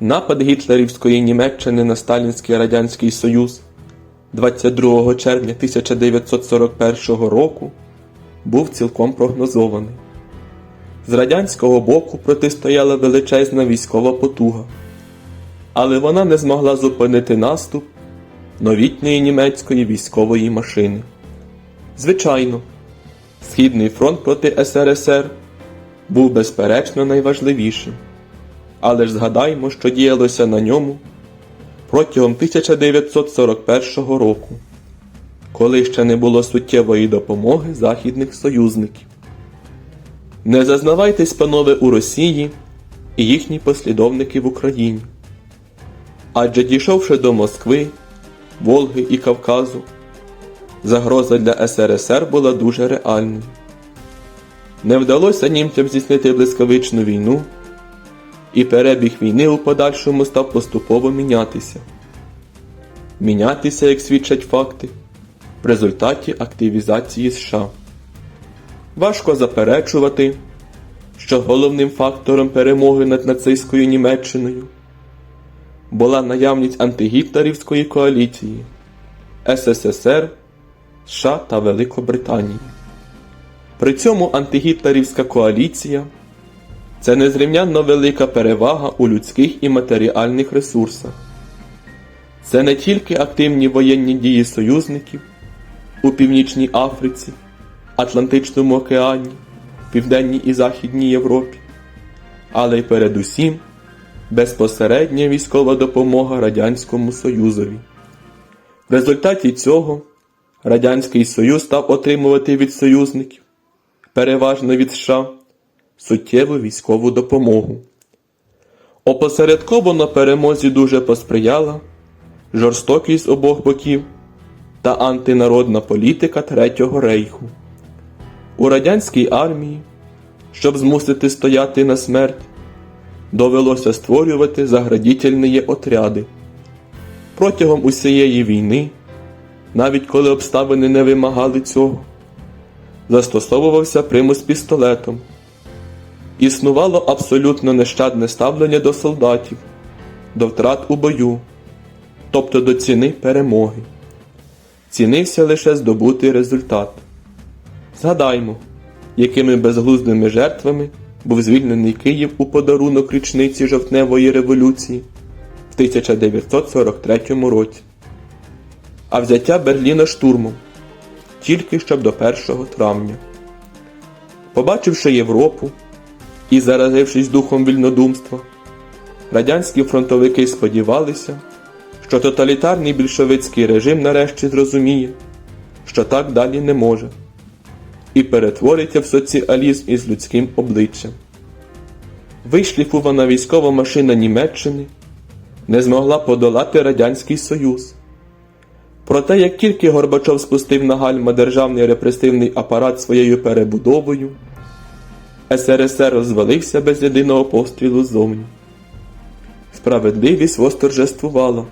Напад гітлерівської Німеччини на Сталінський Радянський Союз 22 червня 1941 року був цілком прогнозований. З радянського боку протистояла величезна військова потуга, але вона не змогла зупинити наступ новітньої німецької військової машини. Звичайно, Східний фронт проти СРСР був безперечно найважливішим. Але ж згадаймо, що діялося на ньому протягом 1941 року, коли ще не було суттєвої допомоги західних союзників. Не зазнавайтесь, панове, у Росії і їхні послідовники в Україні. Адже дійшовши до Москви, Волги і Кавказу, загроза для СРСР була дуже реальною. Не вдалося німцям здійснити блискавичну війну, і перебіг війни у подальшому став поступово мінятися. Мінятися, як свідчать факти, в результаті активізації США. Важко заперечувати, що головним фактором перемоги над нацистською Німеччиною була наявність антигітлерівської коаліції СССР, США та Великобританії. При цьому антигітлерівська коаліція це незрівнянно велика перевага у людських і матеріальних ресурсах. Це не тільки активні воєнні дії союзників у Північній Африці, Атлантичному океані, Південній і Західній Європі, але й передусім безпосередня військова допомога Радянському Союзові. В результаті цього Радянський Союз став отримувати від союзників, переважно від США, суттєву військову допомогу. Опосередковано перемозі дуже посприяла жорстокість обох боків та антинародна політика Третього рейху. У радянській армії, щоб змусити стояти на смерть, довелося створювати заградітельні отряди. Протягом усієї війни, навіть коли обставини не вимагали цього, застосовувався примус пістолетом. Існувало абсолютно нещадне ставлення до солдатів, до втрат у бою, тобто до ціни перемоги. Цінився лише здобутий результат. Згадаймо, якими безглуздими жертвами був звільнений Київ у подарунок річниці жовтневої революції в 1943 році, а взяття Берліна штурмом тільки щоб до 1 травня. Побачивши Європу і заразившись духом вільнодумства, радянські фронтовики сподівалися, що тоталітарний більшовицький режим нарешті зрозуміє, що так далі не може, і перетвориться в соціалізм із людським обличчям. Вишліфувана військова машина Німеччини не змогла подолати Радянський Союз. Проте, як тільки Горбачов спустив на гальма державний репресивний апарат своєю перебудовою, СРСР розвалився без єдиного пострілу ззовні. Справедливість восторжествувала,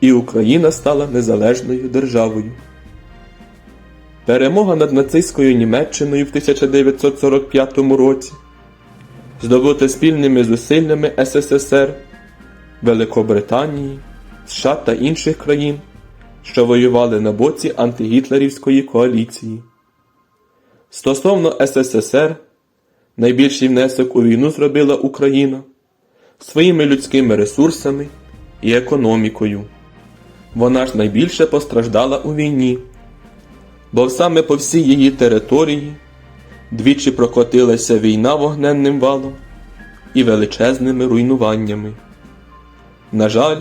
і Україна стала незалежною державою. Перемога над нацистською Німеччиною в 1945 році, здобута спільними зусиллями СССР, Великобританії, США та інших країн, що воювали на боці антигітлерівської коаліції. Стосовно СССР, найбільший внесок у війну зробила Україна своїми людськими ресурсами і економікою. Вона ж найбільше постраждала у війні, бо саме по всій її території двічі прокотилася війна вогненним валом і величезними руйнуваннями. На жаль,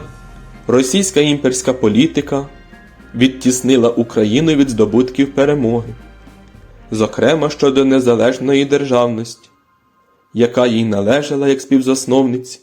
російська імперська політика відтіснила Україну від здобутків перемоги, зокрема щодо незалежної державності, яка їй належала як співзасновниці